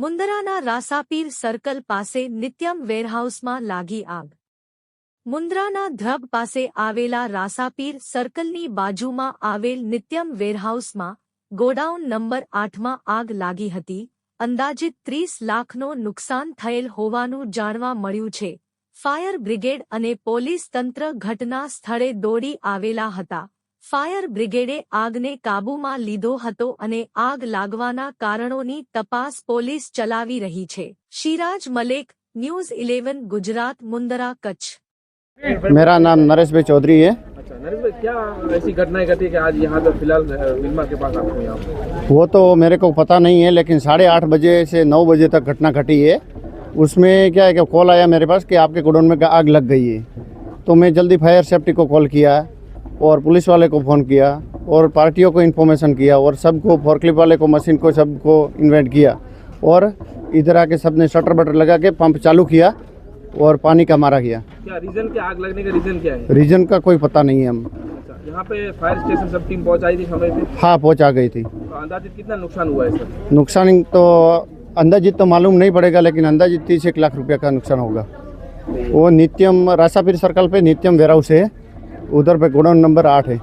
મુંદરાના રાસાપીર circle પાસે નિત્યમ વેરહાઉસમાં લાગી આગ. મુન્દ્રાના ધ્રબ પાસે આવેલા રાસાપીર સર્કલની બાજુમાં આવેલ નિત્યમ વેરહાઉસમાં ગોડાઉન નંબર આઠમાં આગ લાગી હતી. અંદાજિત ત્રીસ લાખનો નુકસાન થયેલ હોવાનું જાણવા મળ્યું છે. ફાયર બ્રિગેડ અને પોલીસ તંત્ર ઘટના સ્થળે દોડી આવેલા હતા. ફાયર બ્રિગેડે આગને કાબૂમાં લીધો હતો અને આગ લાગવાના કારણોની તપાસ પોલીસ ચલાવી રહી છે શિરાજ મલેક ન્યૂઝ ઇલેવન ગુજરાત મુંદરા કચ્છ मेरा नाम नरेश भाई चौधरी है अच्छा नरेश भाई क्या ऐसी घटनाएं घटी कि आज यहाँ पे फिलहाल अ, विल्मा के पास आपको यहाँ पे? वो तो मेरे को पता नहीं है लेकिन साढ़े आठ बजे से नौ बजे तक घटना घटी है उसमें क्या है कि कॉल आया मेरे पास कि आपके गोडाउन में आग लग गई है तो मैं जल्दी फायर सेफ्टी को कॉल किया और पुलिस वाले को फ़ोन किया और पार्टियों को इन्फॉर्मेशन किया और सबको फोर्कलिप वाले को मशीन को सबको इन्वेंट किया और इधर आके सबने शटर बटर लगा के पंप चालू किया और पानी का मारा गया। क्या रीजन क्या आग लगने का रीजन क्या है? रीजन का कोई पता नहीं है हम। अच्छा यहाँ पे फायर स्टेशन सब टीम पहुँचाई थी समय पे? हाँ पहुँचा गई थी। तो अंदाजित कितना नुकसान हुआ है सर? नुकसान तो अंदाजित तो मालूम नहीं पड़ेगा लेकिन अंदाजित तीस एक लाख रुपया का नुकसान होगा। वो नित्यम रासापीर सर्कल पे नित्यम वेयर हाउस है। उधर पे गोडाउन नंबर आठ है।